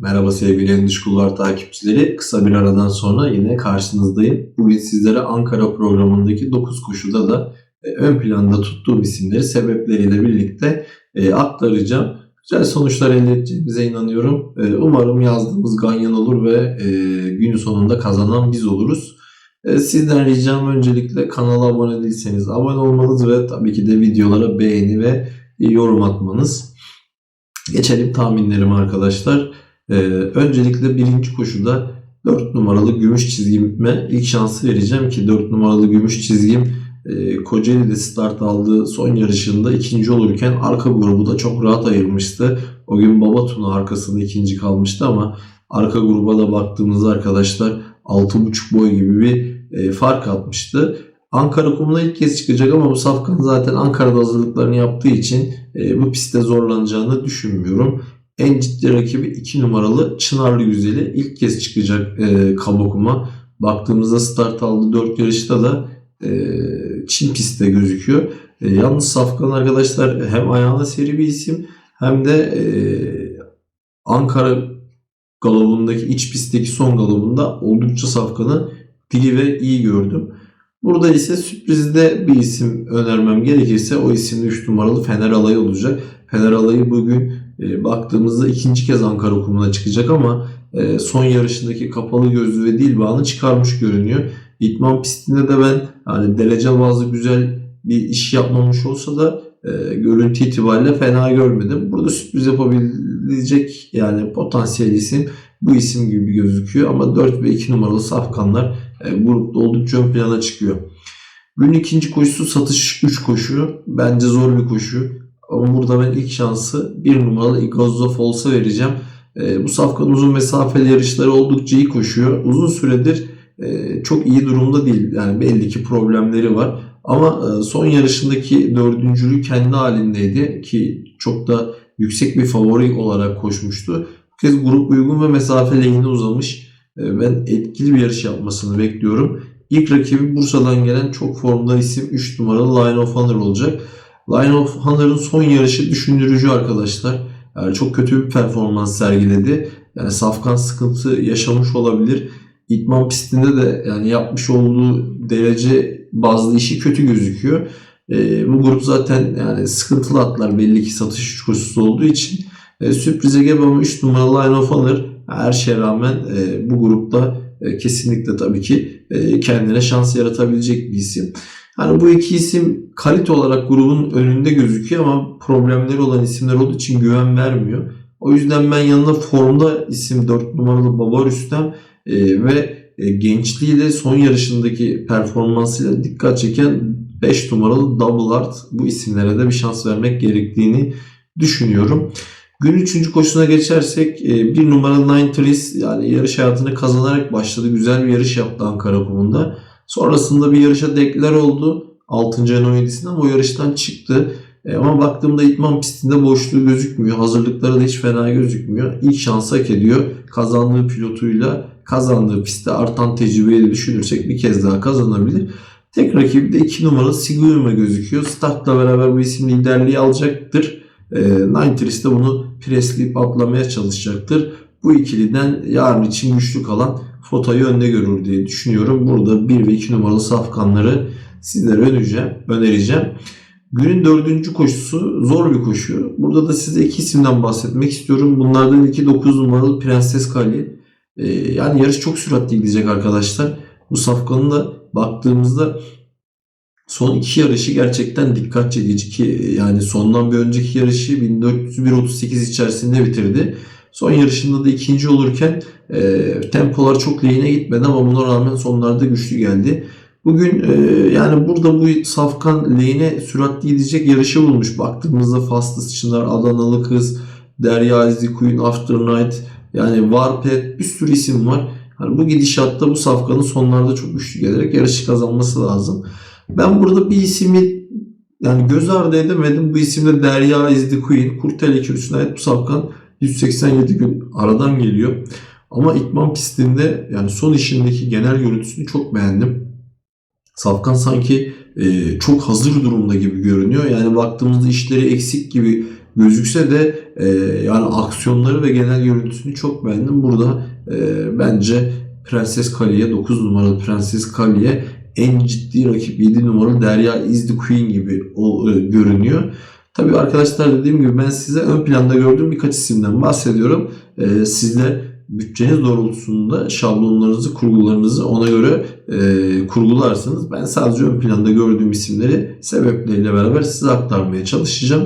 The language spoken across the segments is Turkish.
Merhaba sevgili Endüstri Kulvar takipçileri. Kısa bir aradan sonra yine karşınızdayım. Bugün sizlere Ankara programındaki 9 koşuda da e, ön planda tuttuğum isimleri sebepleriyle birlikte e, aktaracağım. Güzel sonuçlar elde edeceğimize inanıyorum. E, umarım yazdığımız ganyan olur ve günün sonunda kazanan biz oluruz. Sizden ricam öncelikle kanala abone değilseniz abone olmanız ve tabii ki de videolara beğeni ve yorum atmanız. Geçelim tahminlerime arkadaşlar. Ee, öncelikle birinci koşuda 4 numaralı gümüş çizgime ilk şansı vereceğim ki 4 numaralı gümüş çizgim e, Kocaeli'de start aldığı son yarışında ikinci olurken arka grubu da çok rahat ayırmıştı. O gün Baba Tuna arkasında ikinci kalmıştı ama arka gruba da baktığımızda arkadaşlar 6.5 boy gibi bir e, fark atmıştı. Ankara kumuna ilk kez çıkacak ama bu safkan zaten Ankara'da hazırlıklarını yaptığı için e, bu pistte zorlanacağını düşünmüyorum. En ciddi rakibi 2 numaralı Çınarlı Güzeli ilk kez çıkacak e, Kabakuma. Baktığımızda start aldı 4 yarışta da e, Çin pistte gözüküyor. E, yalnız Safkan arkadaşlar hem ayağına seri bir isim hem de e, Ankara galobundaki iç pistteki son galobunda oldukça Safkan'ı diri ve iyi gördüm. Burada ise sürprizde bir isim önermem gerekirse o isim 3 numaralı Fener Alayı olacak. Fener Alayı bugün e, baktığımızda ikinci kez Ankara kumuna çıkacak ama e, son yarışındaki kapalı gözlü ve dil bağını çıkarmış görünüyor. İtman pistinde de ben hani derece bazı güzel bir iş yapmamış olsa da e, görüntü itibariyle fena görmedim. Burada sürpriz yapabilecek yani potansiyel isim bu isim gibi gözüküyor ama 4 ve 2 numaralı safkanlar e, grupta oldukça ön plana çıkıyor. Gün ikinci koşusu satış 3 koşu. Bence zor bir koşu. Ama burada ben ilk şansı 1 numaralı Igazzo Falls'a vereceğim. E, bu safkan uzun mesafeli yarışları oldukça iyi koşuyor. Uzun süredir e, çok iyi durumda değil. Yani belli ki problemleri var. Ama e, son yarışındaki dördüncülüğü kendi halindeydi ki çok da yüksek bir favori olarak koşmuştu. Bu kez grup uygun ve mesafe lehine uzamış. E, ben etkili bir yarış yapmasını bekliyorum. İlk rakibi Bursa'dan gelen çok formda isim 3 numaralı Line of Honor olacak. Line of Honor'ın son yarışı düşündürücü arkadaşlar. Yani çok kötü bir performans sergiledi. Yani Safkan sıkıntı yaşamış olabilir. İtman pistinde de yani yapmış olduğu derece bazlı işi kötü gözüküyor. E, bu grup zaten yani sıkıntılı atlar belli ki satış koşusu olduğu için. E, sürprize gebe ama 3 numaralı Line of Honor her şeye rağmen e, bu grupta e, kesinlikle tabii ki e, kendine şans yaratabilecek bir isim. Hani bu iki isim kalite olarak grubun önünde gözüküyor ama problemleri olan isimler olduğu için güven vermiyor. O yüzden ben yanına formda isim 4 numaralı Baba Rüstem e, ve e, gençliğiyle son yarışındaki performansıyla dikkat çeken 5 numaralı Double Art bu isimlere de bir şans vermek gerektiğini düşünüyorum. Gün 3. koşusuna geçersek e, bir numaralı Nine Trees yani yarış hayatını kazanarak başladı. Güzel bir yarış yaptı Ankara kumunda. Sonrasında bir yarışa deklar oldu. 6. ayın 17'sinde ama o yarıştan çıktı. E, ama baktığımda itman pistinde boşluğu gözükmüyor. Hazırlıkları da hiç fena gözükmüyor. İlk şans hak ediyor. Kazandığı pilotuyla kazandığı pistte artan tecrübeyi de düşünürsek bir kez daha kazanabilir. Tek rakibi de 2 numaralı Sigurma gözüküyor. Startla beraber bu isim liderliği alacaktır. E, Ninetris de bunu presleyip atlamaya çalışacaktır. Bu ikiliden yarın için güçlü kalan Fota'yı önde görür diye düşünüyorum. Burada 1 ve 2 numaralı safkanları sizlere önereceğim. önereceğim. Günün dördüncü koşusu zor bir koşu. Burada da size iki isimden bahsetmek istiyorum. Bunlardan iki 9 numaralı Prenses Kali. Ee, yani yarış çok süratli gidecek arkadaşlar. Bu safkanın da baktığımızda son iki yarışı gerçekten dikkat çekici ki yani sondan bir önceki yarışı 1401.38 içerisinde bitirdi. Son yarışında da ikinci olurken e, tempolar çok lehine gitmedi ama buna rağmen sonlarda güçlü geldi. Bugün e, yani burada bu Safkan lehine süratli gidecek yarışı bulmuş. Baktığımızda Fastest Çınar, Adanalı Kız, Derya Izzi Queen, After Night yani Warped bir sürü isim var. Yani bu gidişatta bu Safkan'ın sonlarda çok güçlü gelerek yarışı kazanması lazım. Ben burada bir ismi yani göz ardı edemedim. Bu isimde Derya Izzi Queen, Kurtel ikilüsüne ait bu Safkan 187 gün aradan geliyor. Ama itman pistinde yani son işindeki genel görüntüsünü çok beğendim. Safkan sanki e, çok hazır durumda gibi görünüyor. Yani baktığımızda işleri eksik gibi gözükse de e, yani aksiyonları ve genel görüntüsünü çok beğendim. Burada e, bence Prenses Kali'ye 9 numaralı Prenses Kali'ye en ciddi rakip 7 numaralı Derya is the Queen gibi o, e, görünüyor. Tabii arkadaşlar dediğim gibi ben size ön planda gördüğüm birkaç isimden bahsediyorum. E, sizler bütçeniz doğrultusunda şablonlarınızı, kurgularınızı ona göre e, kurgularsınız. Ben sadece ön planda gördüğüm isimleri sebepleriyle beraber size aktarmaya çalışacağım.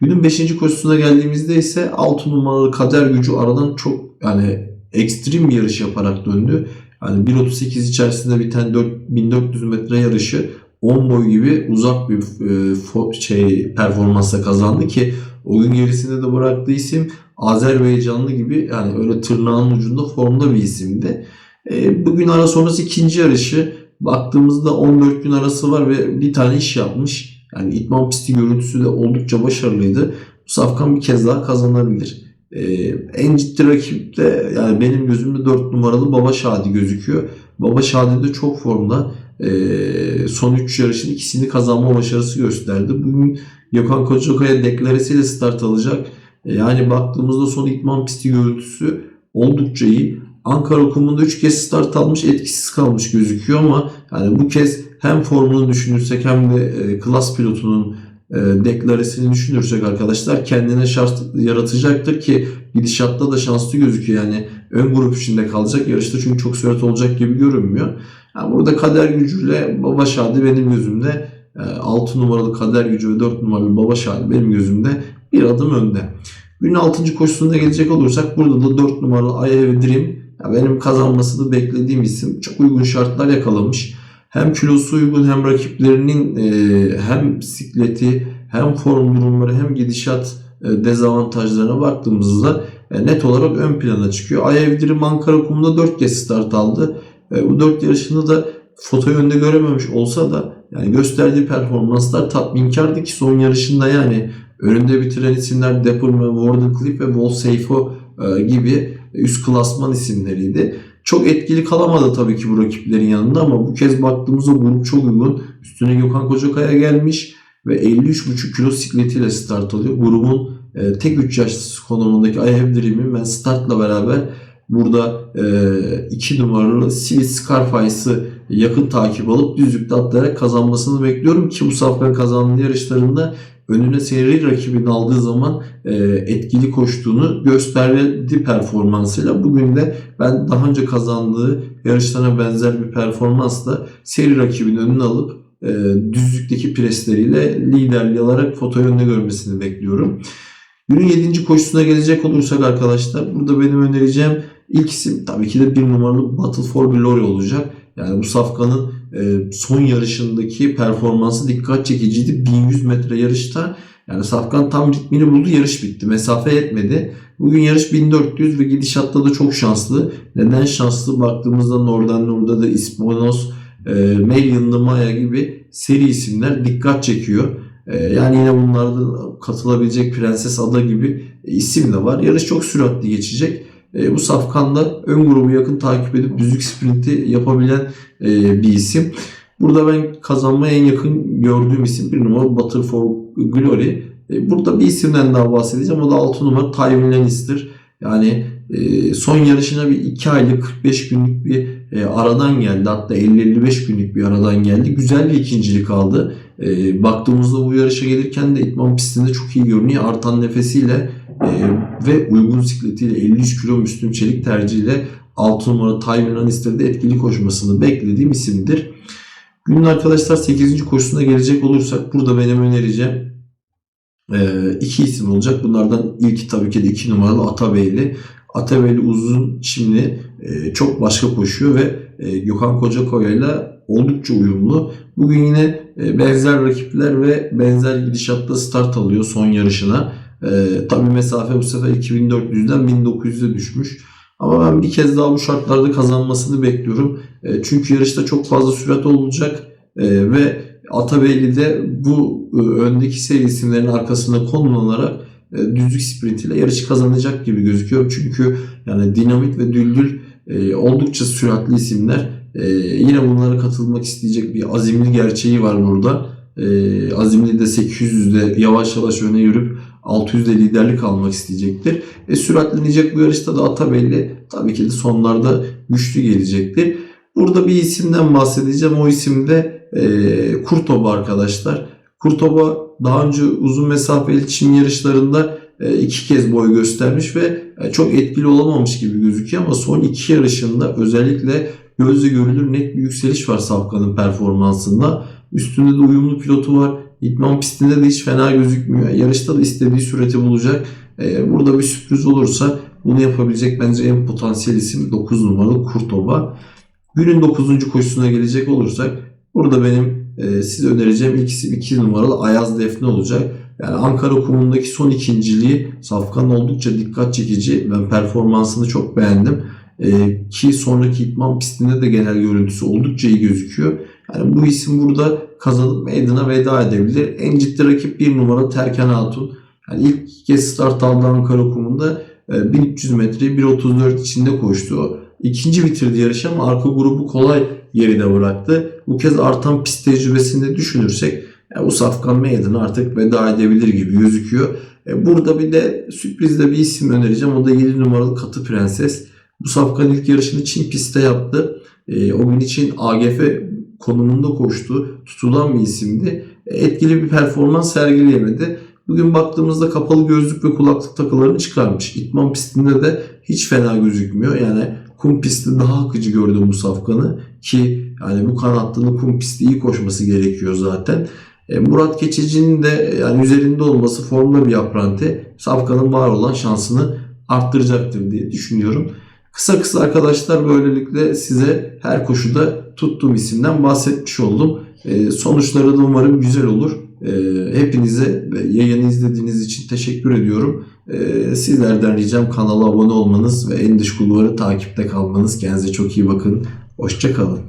Günün 5. koşusuna geldiğimizde ise 6 numaralı kader gücü aradan çok yani ekstrem yarış yaparak döndü. Yani 1.38 içerisinde biten 1400 metre yarışı 10 boy gibi uzak bir e, şey performansla kazandı ki o gün gerisinde de bıraktığı isim Azerbaycanlı gibi yani öyle tırnağın ucunda formda bir isimdi. E, bugün ara sonrası ikinci yarışı baktığımızda 14 gün arası var ve bir tane iş yapmış. Yani itman pisti görüntüsü de oldukça başarılıydı. Bu Safkan bir kez daha kazanabilir. Ee, en ciddi rakip de yani benim gözümde 4 numaralı Baba Şadi gözüküyor. Baba Şadi de çok formda. Ee, son 3 yarışın ikisini kazanma başarısı gösterdi. Bugün Gökhan Kocakaya deklaresiyle start alacak. Ee, yani baktığımızda son itman pisti görüntüsü oldukça iyi. Ankara kumunda 3 kez start almış etkisiz kalmış gözüküyor ama yani bu kez hem formunu düşünürsek hem de e, klas pilotunun deklaresini düşünürsek arkadaşlar kendine şans yaratacaktır ki gidişatta da şanslı gözüküyor. Yani ön grup içinde kalacak yarışta çünkü çok sürat olacak gibi görünmüyor. Yani burada kader gücüyle Baba Şadi benim gözümde 6 e, numaralı kader gücü ve 4 numaralı Baba Şadi benim gözümde bir adım önde. Günün 6. koşusunda gelecek olursak burada da 4 numaralı I Have Dream benim kazanmasını beklediğim isim. Çok uygun şartlar yakalamış hem kilosu uygun hem rakiplerinin e, hem bisikleti hem form durumları hem gidişat e, dezavantajlarına baktığımızda e, net olarak ön plana çıkıyor. Ayevdirim Ankara kumunda 4 kez start aldı. Bu 4 yarışında da foto önünde görememiş olsa da yani gösterdiği performanslar tatminkardı ki son yarışında yani önünde bitiren isimler Depper ve Wardenclyffe ve Wolfsafo e, gibi üst klasman isimleriydi. Çok etkili kalamadı tabii ki bu rakiplerin yanında ama bu kez baktığımızda grup çok uygun. Üstüne Gökhan Kocakaya gelmiş ve 53,5 kilo sikletiyle start alıyor. Grubun e, tek 3 yaşlısı konumundaki I Have Dream'in ben startla beraber burada 2 e, numaralı Sweet Scarface'ı yakın takip alıp düzlükte atlayarak kazanmasını bekliyorum ki bu safkan kazandığı yarışlarında önüne seri rakibini aldığı zaman e, etkili koştuğunu gösterdi performansıyla. Bugün de ben daha önce kazandığı yarışlarına benzer bir performansla seri rakibinin önüne alıp e, düzlükteki presleriyle liderliği alarak foto önüne görmesini bekliyorum. Günün 7. koşusuna gelecek olursak arkadaşlar burada benim önereceğim ilk isim tabii ki de bir numaralı Battle for Glory olacak. Yani bu safkanın son yarışındaki performansı dikkat çekiciydi. 1100 metre yarışta yani Safkan tam ritmini buldu. Yarış bitti. Mesafe yetmedi. Bugün yarış 1400 ve gidişatta da çok şanslı. Neden şanslı? Baktığımızda Nordan Nur'da da Isponos, e, Melian Maya gibi seri isimler dikkat çekiyor. E, yani yine bunlarda katılabilecek Prenses Ada gibi isim de var. Yarış çok süratli geçecek. E, bu safkanda ön grubu yakın takip edip düzlük sprinti yapabilen e, bir isim. Burada ben kazanmaya en yakın gördüğüm isim bir numara Battle for Glory. E, burada bir isimden daha bahsedeceğim. O da 6 numara Tywin Lannister. Yani e, son yarışına bir 2 aylık 45 günlük bir e, aradan geldi. Hatta 50-55 günlük bir aradan geldi. Güzel bir ikincilik aldı. E, baktığımızda bu yarışa gelirken de itman pistinde çok iyi görünüyor. Artan nefesiyle e, ve uygun sikletiyle 53 kilo müslüm çelik tercihiyle 6 numara Tywin Lannister'de etkili koşmasını beklediğim isimdir. Günün arkadaşlar 8. koşusuna gelecek olursak burada benim önereceğim e, iki isim olacak. Bunlardan ilki tabii ki de 2 numaralı Atabeyli. Atabeyli uzun şimdi e, çok başka koşuyor ve e, Gökhan Kocakoya ile oldukça uyumlu. Bugün yine benzer rakipler ve benzer gidişatta start alıyor son yarışına. E, tabii mesafe bu sefer 2400'den 1900'e düşmüş. Ama ben bir kez daha bu şartlarda kazanmasını bekliyorum. E, çünkü yarışta çok fazla sürat olacak e, ve Atabeyli de bu e, öndeki seri isimlerin arkasına konulanarak e, düzlük sprintiyle yarışı kazanacak gibi gözüküyor. Çünkü yani dinamit ve düldül e, oldukça süratli isimler. Ee, yine bunlara katılmak isteyecek bir azimli gerçeği var burada. Ee, azimli de 800'de yavaş yavaş öne yürüp 600'de liderlik almak isteyecektir. E, süratlenecek bu yarışta da Atabelli tabii ki de sonlarda güçlü gelecektir. Burada bir isimden bahsedeceğim. O isim de e, Kurtoba arkadaşlar. Kurtoba daha önce uzun mesafeli çim yarışlarında e, iki kez boy göstermiş ve e, çok etkili olamamış gibi gözüküyor ama son iki yarışında özellikle gözle görülür net bir yükseliş var Safkan'ın performansında. Üstünde de uyumlu pilotu var. İtman pistinde de hiç fena gözükmüyor. Yarışta da istediği süreti bulacak. E, burada bir sürpriz olursa bunu yapabilecek bence en potansiyel isim 9 numaralı Kurtoba. Günün 9. koşusuna gelecek olursak burada benim e, size önereceğim ilk isim 2 numaralı Ayaz Defne olacak. Yani Ankara kumundaki son ikinciliği Safkan oldukça dikkat çekici. Ben performansını çok beğendim. E, ki sonraki itman pistinde de genel görüntüsü oldukça iyi gözüküyor. Yani bu isim burada kazanıp meydana veda edebilir. En ciddi rakip bir numara Terken Hatun. Yani ilk kez start aldı Ankara kumunda e, 1300 metreyi 1.34 içinde koştu. İkinci bitirdi yarışı ama arka grubu kolay geride bıraktı. Bu kez artan pist tecrübesini düşünürsek yani bu Safkan Meydanı artık veda edebilir gibi gözüküyor. E, burada bir de sürprizde bir isim önereceğim. O da 7 numaralı Katı Prenses. Bu Safkan ilk yarışını Çin pistte yaptı. E, o gün için AGF konumunda koştu. Tutulan bir isimdi. E, etkili bir performans sergileyemedi. Bugün baktığımızda kapalı gözlük ve kulaklık takılarını çıkarmış. İtman pistinde de hiç fena gözükmüyor. Yani kum pisti daha akıcı gördüm bu safkanı ki yani bu kanatlının kum pisti iyi koşması gerekiyor zaten. E, Murat Keçici'nin de yani üzerinde olması formda bir apranti safkanın var olan şansını arttıracaktır diye düşünüyorum. Kısa kısa arkadaşlar böylelikle size her koşuda tuttuğum isimden bahsetmiş oldum. E, sonuçları da umarım güzel olur. E, hepinize yayını izlediğiniz için teşekkür ediyorum. E, sizlerden ricam kanala abone olmanız ve en dış kulvarı takipte kalmanız. Kendinize çok iyi bakın. Hoşçakalın.